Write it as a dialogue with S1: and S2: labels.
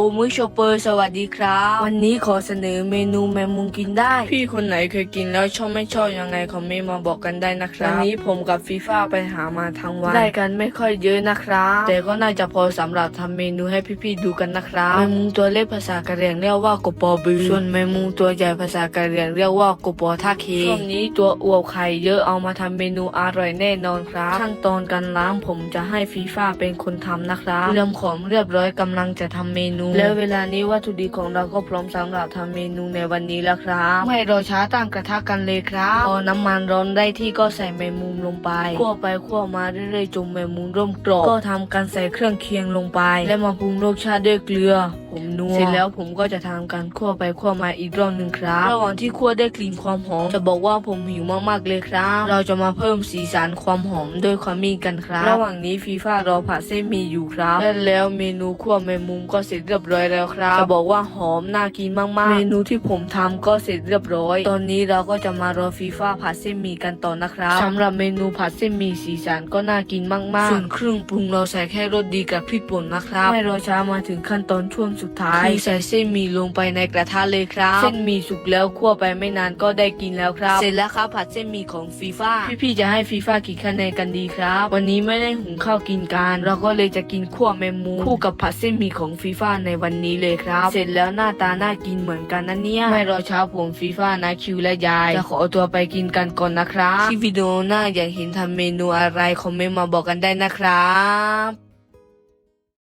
S1: โอมุยโชเปอร์สวัสดีครับ วันนี้ขอเสนอเมนูแมงมุมกินได้ พี่คนไหนเคยกินแล้วชอบไม่ชอบยังไงคอมเมนต์มาบอกกันได้นะครับวันนี้ผมกับฟีฟ่าไปหามาทั้งวันได้กันไม่ค่อยเยอะนะครับ แต่ก็น่าจะพอสำหรับทำเมนูให้พี่ๆดูกันนะครับแมงมุมตัวเล็กภาษากะเหรี่ยงเรียกว่ากบปอบือส่วนแมงมุมตัวใหญ่ภาษากะเหรี่ยงเรียกว่ากบปอท่าเคช่วงนี้ตัวอวบไข่เยอะเอามาทำเมนูอร่อยแน่นอนครับ ขั้นตอนการล้างผมจะให้ฟีฟ่าเป็นคนทำนะครับเตรียมของเรียบร้อยกำลังจะทำเมนูแล้วเวลานี้วัตถุดิบของเราก็พร้อมสำหรับทำเมนูในวันนี้แล้วครับไม่รอช้าตั้งกระทะกันเลยครับพอน้ำมันร้อนได้ที่ก็ใส่แมงมุมลงไปคั่วไปคั่วมาเรื่อยๆจนแมงมุมเริ่มกรอบก็ทำการใส่เครื่องเคียงลงไป และมาปรุงรสชาติด้วยเกลือผมนัว เสร็จแล้วผมก็จะทำการคั่วไปคั่วมาอีกรอบหนึ่งครับ ระหว่างที่คั่วได้กลิ่นความหอม จะบอกว่าผมหิวมากๆเลยครับ เราจะมาเพิ่มสีสันความหอมด้วยความมีกันครับ ระหว่างนี้ฟีฟ่ารอผัดเส้นหมีอยู่ครับ และแล้วเมนูคั่วแมงมุมก็เสร็จเรียบร้อยแล้วครับ จะบอกว่าหอมน่ากินมากๆ เมนูที่ผมทำก็เสร็จเรียบร้อย ตอนนี้เราก็จะมารอฟีฟ่าผัดเส้นหมี่กันต่อนะครับสำหรับเมนูผัดเส้นหมี่สีสันก็น่ากินมากๆส่วนเครื่องปรุงเราใส่แค่รสดีกับพริกป่นนะครับ ไม่รอช้ามาถึงขั้นตอนช่วงสุดท้ายคือใส่เส้นหมี่ลงไปในกระทะเลยครับ เส้นหมี่สุกแล้วคั่วไปไม่นานก็ได้กินแล้วครับ เสร็จแล้วครับผัดเส้นหมี่ของฟีฟ่าพี่ๆจะให้ฟีฟ่ากี่คะแนนกันดีครับ วันนี้ไม่ได้หุงข้าวกินกันเราก็เลยจะกินคั่วแมงมุมคู่กับผัดเส้นหมี่ของฟีฟ่าในวันนี้เลยครับ เสร็จแล้วหน้าตาน่ากินเหมือนกันนะเนี่ยไม่รอช้าผมฟีฟ่านะคิวและยายจะขอตัวไปกินกันก่อนนะครับที่วิดีโอหน้าอยากเห็นทำเมนูอะไรคอมเมนต์มาบอกกันได้นะครับ